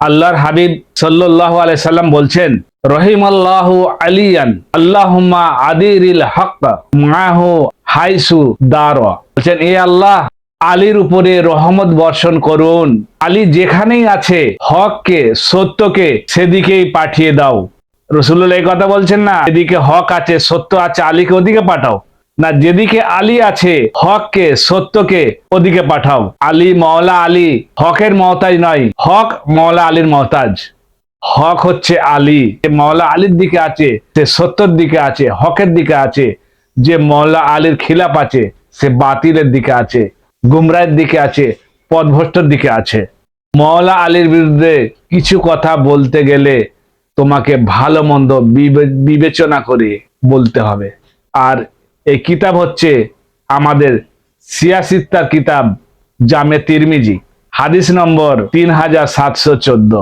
আল্লাহর হাবিব সাল্লাহ আলাইসাল্লাম বলছেন রহিম আল্লাহ আলিয়ান, আল্লাহুম্মা আদিরিল হক, মাহু হাইসু দার। বলছেন, এ আল্লাহ, আলীর উপরে রহমত বর্ষণ করুন। আলী যেখানেই আছে, হককে, সত্যকে সেদিকেই পাঠিয়ে দাও। রসুল্লাহ এই কথা বলছেন না, এদিকে হক আছে, সত্য আছে, আলীকে ওদিকে পাঠাও। না, যেদিকে আলী আছে, হককে, সত্যকে ওদিকে পাঠাও। আলী মওলা আলী, হকের মহতাজ নয়, হক মওলা আলীর মহতাজ। হক হচ্ছে আলী, যে মওলা আলীর দিকে আছে, সে সত্যর দিকে আছে, হকের দিকে আছে, যে মওলা আলীর খিলাফ আছে, সে বাতিলের দিকে আছে গুমরায়ের দিকে আছে পদভ্রষ্টর দিকে আছে। মওলা আলীর বিরুদ্ধে কিছু কথা বলতে গেলে তোমাকে ভালো মন্দ বিবেচনা করে বলতে হবে। আর এই কিতাব হচ্ছে আমাদের সিয়াসিত্তার কিতাব জামে তিরমিজি হাদিস নম্বর তিন হাজার সাতশো চোদ্দ।